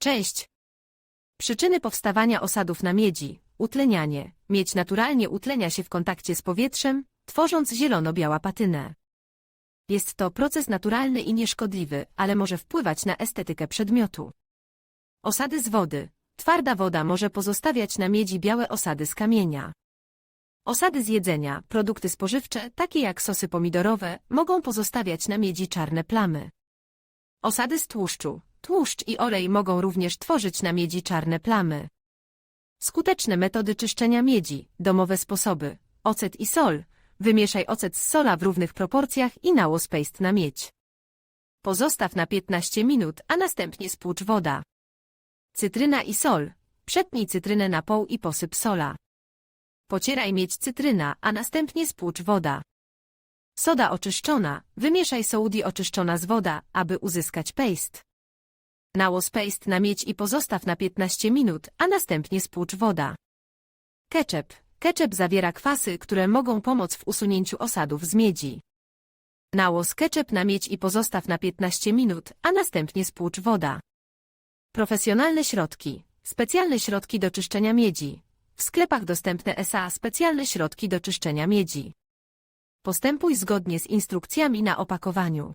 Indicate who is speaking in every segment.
Speaker 1: Cześć. Przyczyny powstawania osadów na miedzi, utlenianie. Miedź naturalnie utlenia się w kontakcie z powietrzem, tworząc zielono-biała patynę. Jest to proces naturalny i nieszkodliwy, ale może wpływać na estetykę przedmiotu. Osady z wody. Twarda woda może pozostawiać na miedzi białe osady z kamienia. Osady z jedzenia, produkty spożywcze, takie jak sosy pomidorowe, mogą pozostawiać na miedzi czarne plamy. Osady z tłuszczu. Tłuszcz i olej mogą również tworzyć na miedzi czarne plamy. Skuteczne metody czyszczenia miedzi, domowe sposoby, ocet i sol. Wymieszaj ocet z sola w równych proporcjach i nałóż paste na miedź. Pozostaw na 15 minut, a następnie spłucz woda. Cytryna i sol. Przetnij cytrynę na pół i posyp sola. Pocieraj miedź cytryna, a następnie spłucz woda. Soda oczyszczona. Wymieszaj sołdi oczyszczona z woda, aby uzyskać paste. Nałóż paste na miedź i pozostaw na 15 minut, a następnie spłucz woda. Ketchup. Ketchup zawiera kwasy, które mogą pomóc w usunięciu osadów z miedzi. Nałóż ketchup na miedź i pozostaw na 15 minut, a następnie spłucz woda. Profesjonalne środki. Specjalne środki do czyszczenia miedzi. W sklepach dostępne SA specjalne środki do czyszczenia miedzi. Postępuj zgodnie z instrukcjami na opakowaniu.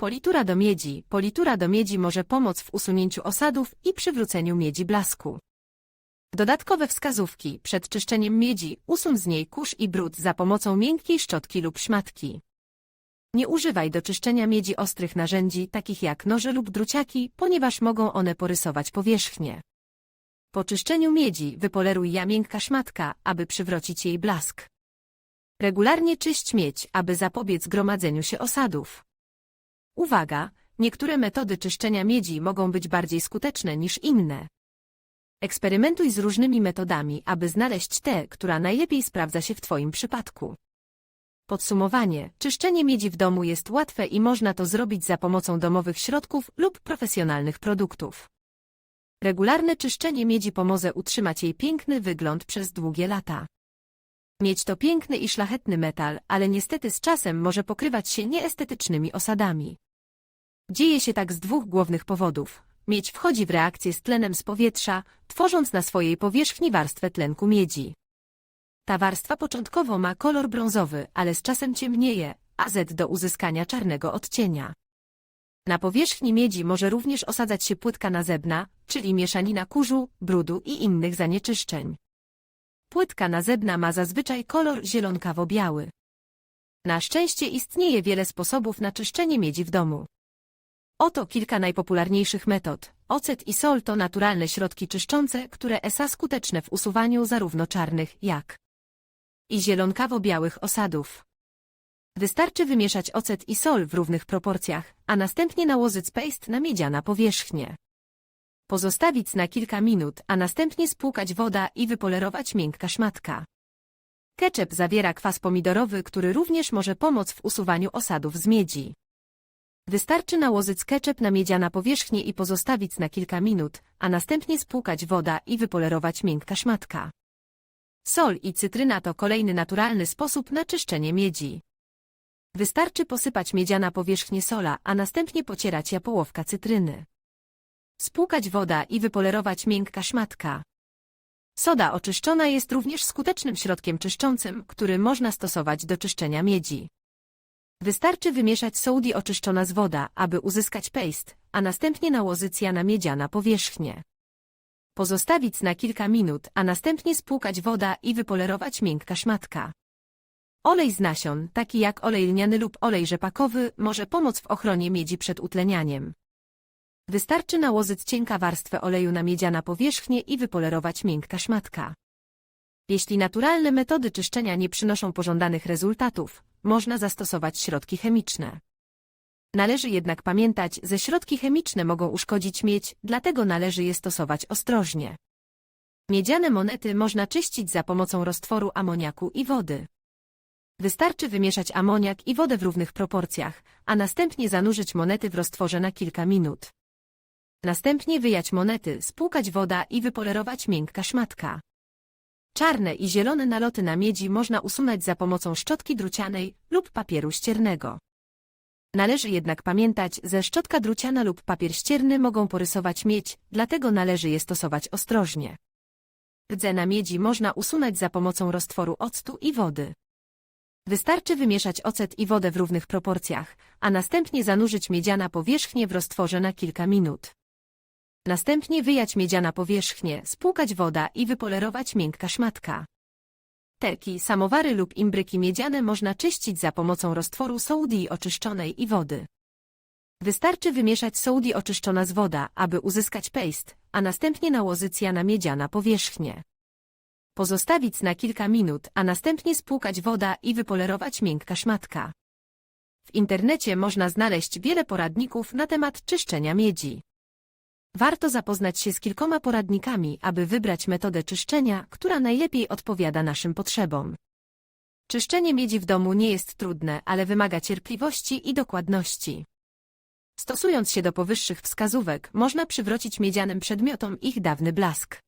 Speaker 1: Politura do miedzi. Politura do miedzi może pomóc w usunięciu osadów i przywróceniu miedzi blasku. Dodatkowe wskazówki. Przed czyszczeniem miedzi usuń z niej kurz i brud za pomocą miękkiej szczotki lub szmatki. Nie używaj do czyszczenia miedzi ostrych narzędzi, takich jak noże lub druciaki, ponieważ mogą one porysować powierzchnię. Po czyszczeniu miedzi wypoleruj ja miękka szmatka, aby przywrócić jej blask. Regularnie czyść miedź, aby zapobiec gromadzeniu się osadów. Uwaga! Niektóre metody czyszczenia miedzi mogą być bardziej skuteczne niż inne. Eksperymentuj z różnymi metodami, aby znaleźć tę, która najlepiej sprawdza się w Twoim przypadku. Podsumowanie. Czyszczenie miedzi w domu jest łatwe i można to zrobić za pomocą domowych środków lub profesjonalnych produktów. Regularne czyszczenie miedzi pomoże utrzymać jej piękny wygląd przez długie lata. Miedź to piękny i szlachetny metal, ale niestety z czasem może pokrywać się nieestetycznymi osadami. Dzieje się tak z dwóch głównych powodów. Miedź wchodzi w reakcję z tlenem z powietrza, tworząc na swojej powierzchni warstwę tlenku miedzi. Ta warstwa początkowo ma kolor brązowy, ale z czasem ciemnieje, a Z do uzyskania czarnego odcienia. Na powierzchni miedzi może również osadzać się płytka nazebna, czyli mieszanina kurzu, brudu i innych zanieczyszczeń. Płytka nazebna ma zazwyczaj kolor zielonkawo-biały. Na szczęście istnieje wiele sposobów na czyszczenie miedzi w domu. Oto kilka najpopularniejszych metod. Ocet i sol to naturalne środki czyszczące, które są skuteczne w usuwaniu zarówno czarnych, jak i zielonkawo-białych osadów. Wystarczy wymieszać ocet i sol w równych proporcjach, a następnie nałożyć paste na miedziana powierzchnię. Pozostawić na kilka minut, a następnie spłukać woda i wypolerować miękka szmatka. Ketchup zawiera kwas pomidorowy, który również może pomóc w usuwaniu osadów z miedzi. Wystarczy nałożyć ketchup na miedziana powierzchnię i pozostawić na kilka minut, a następnie spłukać woda i wypolerować miękka szmatka. Sol i cytryna to kolejny naturalny sposób na czyszczenie miedzi. Wystarczy posypać miedziana powierzchnię sola, a następnie pocierać japołowka cytryny. Spłukać woda i wypolerować miękka szmatka. Soda oczyszczona jest również skutecznym środkiem czyszczącym, który można stosować do czyszczenia miedzi. Wystarczy wymieszać sołdi oczyszczona z woda, aby uzyskać paste, a następnie nałożyć ja na miedziana powierzchnię. Pozostawić na kilka minut, a następnie spłukać woda i wypolerować miękka szmatka. Olej z nasion, taki jak olej lniany lub olej rzepakowy, może pomóc w ochronie miedzi przed utlenianiem. Wystarczy nałożyć cienka warstwę oleju na miedziana powierzchnię i wypolerować miękka szmatka. Jeśli naturalne metody czyszczenia nie przynoszą pożądanych rezultatów, można zastosować środki chemiczne. Należy jednak pamiętać, że środki chemiczne mogą uszkodzić miedź, dlatego należy je stosować ostrożnie. Miedziane monety można czyścić za pomocą roztworu amoniaku i wody. Wystarczy wymieszać amoniak i wodę w równych proporcjach, a następnie zanurzyć monety w roztworze na kilka minut. Następnie wyjać monety, spłukać woda i wypolerować miękka szmatka. Czarne i zielone naloty na miedzi można usunąć za pomocą szczotki drucianej lub papieru ściernego. Należy jednak pamiętać, że szczotka druciana lub papier ścierny mogą porysować miedź, dlatego należy je stosować ostrożnie. Rdzę na miedzi można usunąć za pomocą roztworu octu i wody. Wystarczy wymieszać ocet i wodę w równych proporcjach, a następnie zanurzyć miedziana powierzchnię w roztworze na kilka minut. Następnie wyjać miedziana powierzchnię, spłukać woda i wypolerować miękka szmatka. Teki, samowary lub imbryki miedziane można czyścić za pomocą roztworu sołdii oczyszczonej i wody. Wystarczy wymieszać sołdii oczyszczona z woda, aby uzyskać paste, a następnie nałożyć na miedziana powierzchnię. Pozostawić na kilka minut, a następnie spłukać woda i wypolerować miękka szmatka. W internecie można znaleźć wiele poradników na temat czyszczenia miedzi. Warto zapoznać się z kilkoma poradnikami, aby wybrać metodę czyszczenia, która najlepiej odpowiada naszym potrzebom. Czyszczenie miedzi w domu nie jest trudne, ale wymaga cierpliwości i dokładności. Stosując się do powyższych wskazówek, można przywrócić miedzianym przedmiotom ich dawny blask.